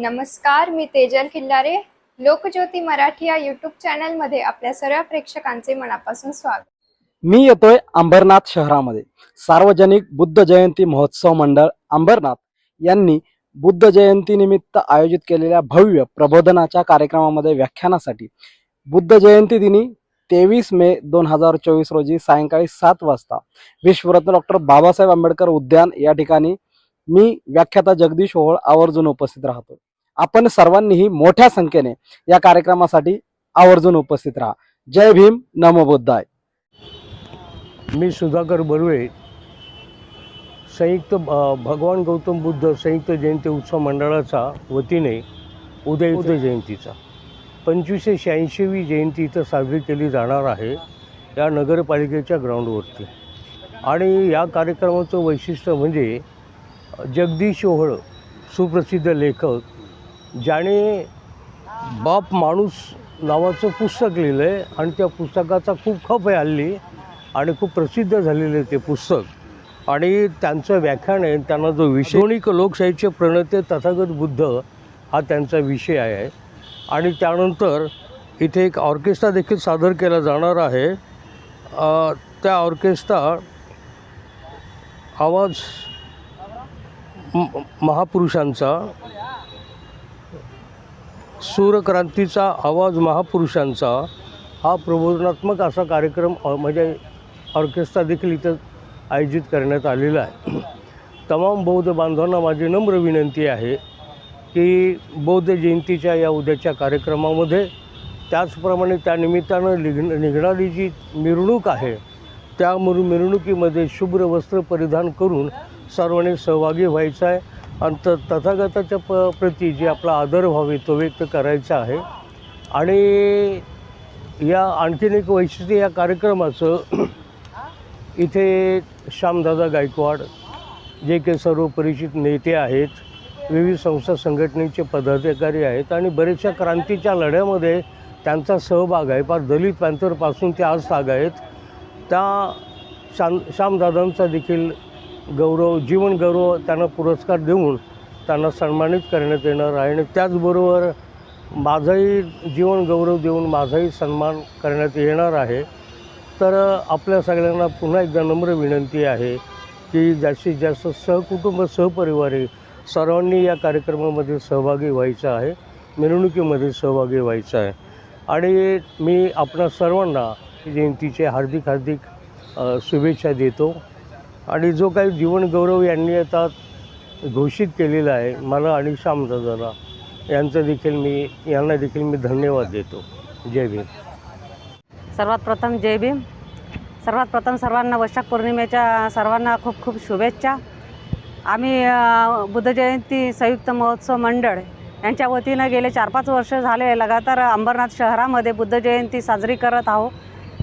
नमस्कार मी तेजल किल्लारे लोकज्योती मराठी या यूट्यूब चॅनलमध्ये आपल्या सर्व प्रेक्षकांचे मनापासून स्वागत. मी येतोय अंबरनाथ शहरामध्ये. सार्वजनिक बुद्ध जयंती महोत्सव मंडळ अंबरनाथ यांनी बुद्ध जयंती निमित्त आयोजित केलेल्या भव्य प्रबोधनाच्या कार्यक्रमामध्ये व्याख्यानासाठी बुद्ध जयंती दिनी तेवीस मे दोन हजार चोवीस रोजी सायंकाळी सात वाजता विश्वरत्न डॉक्टर बाबासाहेब आंबेडकर उद्यान या ठिकाणी मी व्याख्याता जगदीश ओहोळ आवर्जून उपस्थित राहतो. आपण सर्वांनीही मोठ्या संख्येने या कार्यक्रमासाठी आवर्जून उपस्थित राहा. जय भीम नमो बुद्धाय. मी सुधाकर बर्वे संयुक्त भगवान गौतम बुद्ध संयुक्त जयंती उत्सव मंडळाचा वतीने उदय उदय. जयंतीचा. पंचवीसशे शहाऐंशीवी जयंती इथं साजरी केली जाणार आहे या नगरपालिकेच्या ग्राउंडवरती. आणि या कार्यक्रमाचं वैशिष्ट्य म्हणजे जगदीश ओहळ सुप्रसिद्ध लेखक ज्याने बाप माणूस नावाचं पुस्तक लिहिलं आहे आणि त्या पुस्तकाचा खूप खप आहे हल्ली आणि खूप प्रसिद्ध झालेलं आहे ते पुस्तक. आणि त्यांचं व्याख्यान आहे त्यांना जो विषय आधुनिक लोकशाहीचे प्रणेते तथागत बुद्ध हा त्यांचा विषय आहे. आणि त्यानंतर इथे एक ऑर्केस्ट्रा देखील सादर केला जाणार आहे. त्या ऑर्केस्ट्रा आवाज म- महापुरुषांचा सूरक्रांतीचा आवाज महापुरुषांचा हा प्रबोधनात्मक असा कार्यक्रम म्हणजे ऑर्केस्ट्रा देखील इथं आयोजित करण्यात आलेला आहे. तमाम बौद्ध बांधवांना माझी नम्र विनंती आहे की बौद्ध जयंतीच्या या उद्याच्या कार्यक्रमामध्ये त्याचप्रमाणे त्या निमित्तानं निघ निघणारी जी मिरवणूक आहे त्या मिरवणुकीमध्ये शुभ्र वस्त्र परिधान करून सर्वांनी सहभागी व्हायचं आहे. आणि त तथागताच्या प प्रती जे आपला आदर व्हावे तो व्यक्त करायचा आहे. आणि या आणखीन एक वैशिष्ट्य या कार्यक्रमाचं इथे श्यामदादा गायकवाड जे काही सर्व परिचित नेते आहेत विविध संस्था संघटनेचे पदाधिकारी आहेत आणि बरेचशा क्रांतीच्या लढ्यामध्ये त्यांचा सहभाग आहे. फार दलित पॅन्थरपासून ते आज ताग आहेत. त्या शाम श्यामदादांचा देखील गौरव जीवन गौरव त्यांना पुरस्कार देऊन त्यांना सन्मानित करण्यात येणार आहे. आणि त्याचबरोबर माझाही जीवन गौरव देऊन माझाही सन्मान करण्यात येणार आहे. तर आपल्या सगळ्यांना पुन्हा एकदा नम्र विनंती आहे की जास्तीत जास्त सहकुटुंब सहपरिवारी सर्वांनी या कार्यक्रमामध्ये सहभागी व्हायचं आहे. मिरवणुकीमध्ये सहभागी व्हायचं आहे. आणि मी आपणा सर्वांना जयंतीचे हार्दिक हार्दिक शुभेच्छा देतो. आणि जो काही जीवन गौरव यांनी आता घोषित केलेला आहे मला आणि श्यामदादाला यांचं देखील मी यांना देखील मी धन्यवाद देतो. जय भीम. सर्वात प्रथम जय भीम. सर्वात प्रथम सर्वांना वैशाख पौर्णिमेच्या सर्वांना खूप खूप शुभेच्छा. आम्ही बुद्धजयंती बुद्ध जयंती संयुक्त महोत्सव मंडळ यांच्या वतीनं गेले चार पाच वर्ष झाले लगातार अंबरनाथ शहरामध्ये बुद्ध जयंती साजरी करत आहोत.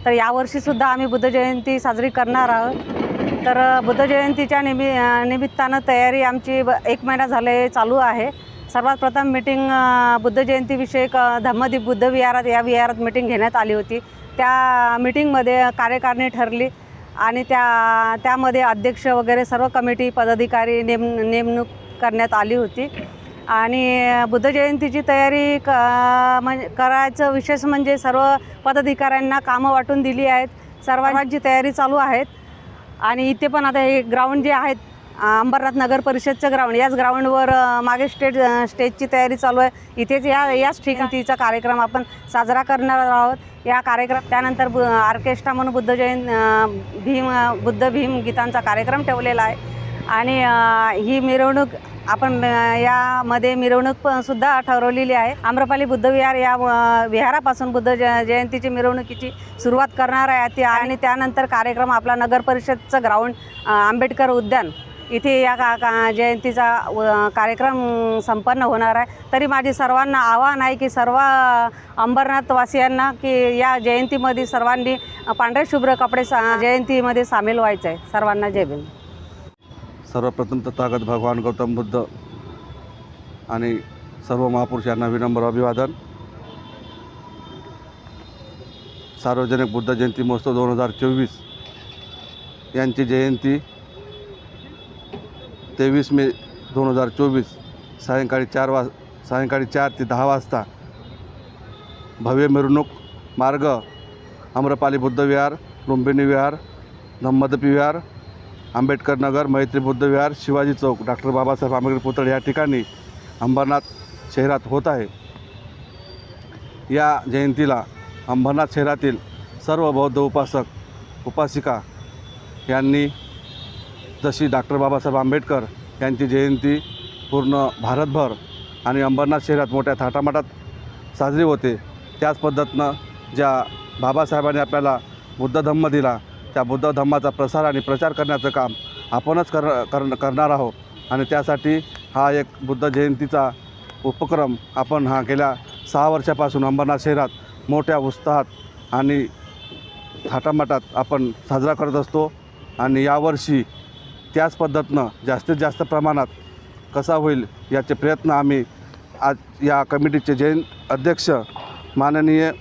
तर यावर्षीसुद्धा आम्ही बुद्ध जयंती साजरी करणार आहोत. तर बुद्ध जयंतीच्या निमि निमित्तानं तयारी आमची ब- एक महिना झाले चालू आहे. सर्वात प्रथम मिटिंग बुद्ध जयंतीविषयक धम्मदीप बुद्ध विहारात या विहारात मिटिंग घेण्यात आली होती. त्या मिटिंगमध्ये कार्यकारिणी ठरली आणि त्या त्यामध्ये अध्यक्ष वगैरे सर्व कमिटी पदाधिकारी नेम नेमणूक करण्यात आली होती. आणि बुद्ध जयंतीची तयारी क म्हणजे करायचं विशेष म्हणजे सर्व पदाधिकाऱ्यांना कामं वाटून दिली आहेत. सर्वांची तयारी चालू आहेत. आणि इथे पण आता हे ग्राउंड जे आहेत अंबरनाथ नगर परिषदचं ग्राउंड याच ग्राउंडवर मागे स्टेज स्टेजची तयारी चालू आहे. इथेच या याच ठिकाणीचा कार्यक्रम आपण साजरा करणार आहोत. या कार्यक्रम त्यानंतर बु ऑर्केस्ट्रा म्हणून बुद्ध जयंत भीम बुद्ध भीम गीतांचा कार्यक्रम ठेवलेला आहे. आणि ही मिरवणूक आपण यामध्ये मिरवणूक पण सुद्धा ठरवलेली आहे. आम्रपाली बुद्ध विहार या विहारापासून बुद्ध ज जयंतीची मिरवणुकीची सुरुवात करणार आहे ती आणि त्यानंतर कार्यक्रम आपला नगर परिषदचं ग्राउंड आंबेडकर उद्यान. इथे या का का जयंतीचा कार्यक्रम संपन्न होणार आहे. तरी माझी सर्वांना आव्हान आहे की सर्व अंबरनाथवासियांना की या जयंतीमध्ये सर्वांनी पांढरे शुभ्र कपडे सा जयंतीमध्ये सामील व्हायचं आहे सर्वांना जय भीम. सर्वप्रथम तथागत भगवान गौतम बुद्ध आणि सर्व महापुरुषांना विनम्र अभिवादन. सार्वजनिक बुद्ध जयंती महोत्सव दोन हजार चोवीस यांची जयंती तेवीस मे दोन हजार चोवीस सायंकाळी चार वाज सायंकाळी चार ते दहा वाजता भव्य मिरवणूक मार्ग आम्रपाली बुद्ध विहार लुंबिनी विहार धम्मदपी विहार आंबेडकर नगर मैत्री बुद्धविहार शिवाजी चौक. डॉक्टर बाबासाहेब आंबेडकर पुतळे या ठिकाणी अंबरनाथ शहरात होत आहे. या जयंतीला अंबरनाथ शहरातील सर्व बौद्ध उपासक उपासिका यांनी जशी डॉक्टर बाबासाहेब आंबेडकर यांची जयंती पूर्ण भारतभर आणि अंबरनाथ शहरात मोठ्या थाटामाटात साजरी होते त्याच पद्धतीनं ज्या बाबासाहेबांनी आपल्याला बुद्ध धम्म दिला त्या बुद्ध धम्माचा प्रसार आणि प्रचार करण्याचं काम आपणच कर कर करणार आहोत. आणि त्यासाठी हा एक बुद्ध जयंतीचा उपक्रम आपण हा गेल्या सहा वर्षापासून अंबरनाथ शहरात मोठ्या उत्साहात आणि थाटामाटात आपण साजरा करत असतो. आणि यावर्षी त्याच पद्धतीनं जास्तीत जास्त प्रमाणात कसा होईल याचे प्रयत्न आम्ही आज या कमिटीचे जैन अध्यक्ष माननीय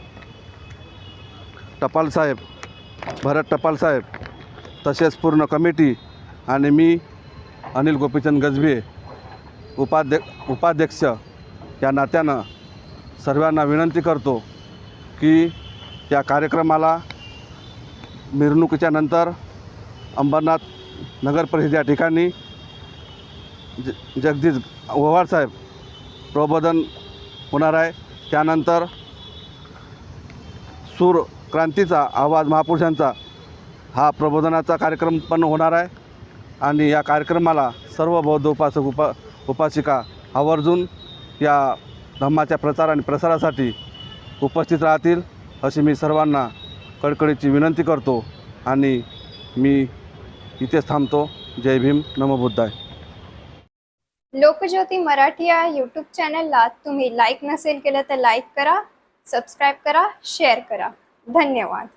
टपाल साहेब भरत टपाल साहेब तसेच पूर्ण कमिटी आणि मी अनिल गोपीचंद गजबे उपाध्य उपाध्यक्ष या नात्यानं सर्वांना विनंती करतो की या कार्यक्रमाला मिरवणुकीच्या नंतर अंबरनाथ नगर परिषद या ठिकाणी ज जगदीश ओव्हाळ साहेब प्रबोधन होणार आहे. त्यानंतर सूर क्रांतीचा आवाज महापुरुषांचा हा प्रबोधनाचा कार्यक्रम पण होणार आहे. आणि या कार्यक्रमाला सर्व बौद्ध उपासक उपा उपासिका आवर्जून या धम्माच्या प्रचार आणि प्रसारासाठी उपस्थित राहतील अशी मी सर्वांना कडकडीची विनंती करतो आणि मी इथेच थांबतो. जय भीम. नमबुद्धाय लोकज्योती मराठी या यूट्यूब चॅनलला तुम्ही लाईक नसेल केलं तर लाईक करा सबस्क्राईब करा शेअर करा. धन्यवाद.